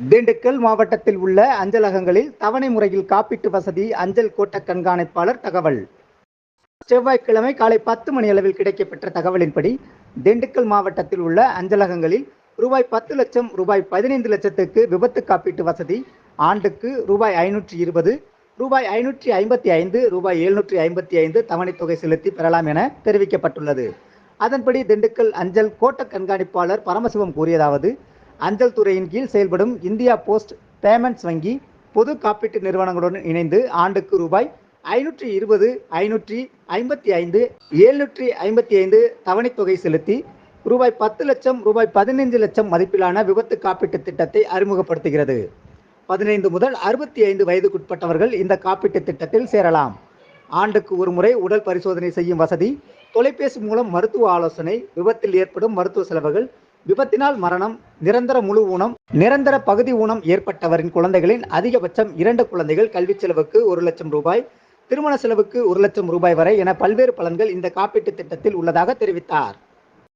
திண்டுக்கல் மாவட்டத்தில் உள்ள அஞ்சலகங்களில் தவணை முறையில் காப்பீட்டு வசதி அஞ்சல் கோட்ட கண்காணிப்பாளர் தகவல். செவ்வாய்க்கிழமை காலை பத்து மணி அளவில் கிடைக்கப்பெற்ற தகவலின்படி திண்டுக்கல் மாவட்டத்தில் உள்ள அஞ்சலகங்களில் ரூபாய் பத்து லட்சம் ரூபாய் பதினைந்து லட்சத்துக்கு விபத்து காப்பீட்டு வசதி ஆண்டுக்கு ரூபாய் ஐநூற்றி இருபது ரூபாய் ஐநூற்றி ஐம்பத்தி ஐந்து ரூபாய் எழுநூற்றி ஐம்பத்தி ஐந்து தவணைத் தொகை செலுத்தி பெறலாம் என தெரிவிக்கப்பட்டுள்ளது. அதன்படி திண்டுக்கல் அஞ்சல் கோட்ட கண்காணிப்பாளர் பரமசிவம் கூறியதாவது அஞ்சல் துறையின் கீழ் செயல்படும் இந்தியா போஸ்ட் பேமெண்ட்ஸ் வங்கி பொது காப்பீட்டு நிறுவனங்களுடன் இணைந்து ஆண்டுக்கு ரூபாய் ஐநூற்றி இருபது ஐநூற்றி ஐம்பத்தி ஐந்து ஏழ்நூற்றி ஐம்பத்தி ஐந்து தவணைத் தொகை செலுத்தி ரூபாய் பத்து லட்சம் ரூபாய் பதினைந்து லட்சம் மதிப்பிலான விபத்து காப்பீட்டு திட்டத்தை அறிமுகப்படுத்துகிறது. பதினைந்து முதல் அறுபத்தி ஐந்து வயதுக்குட்பட்டவர்கள் இந்த காப்பீட்டு திட்டத்தில் சேரலாம். ஆண்டுக்கு ஒரு முறை உடல் பரிசோதனை செய்யும் வசதி தொலைபேசி மூலம் மருத்துவ ஆலோசனை விபத்தில் ஏற்படும் மருத்துவ செலவுகள் விபத்தினால் மரணம் நிரந்தர முழு ஊனம் நிரந்தர பகுதி ஊனம் ஏற்பட்டவரின் குழந்தைகளின் அதிகபட்சம் இரண்டு குழந்தைகள் கல்வி செலவுக்கு ஒரு லட்சம் ரூபாய் திருமண செலவுக்கு ஒரு லட்சம் ரூபாய் வரை என பல்வேறு பலன்கள் இந்த காப்பீட்டு திட்டத்தில் உள்ளதாக தெரிவித்தார்.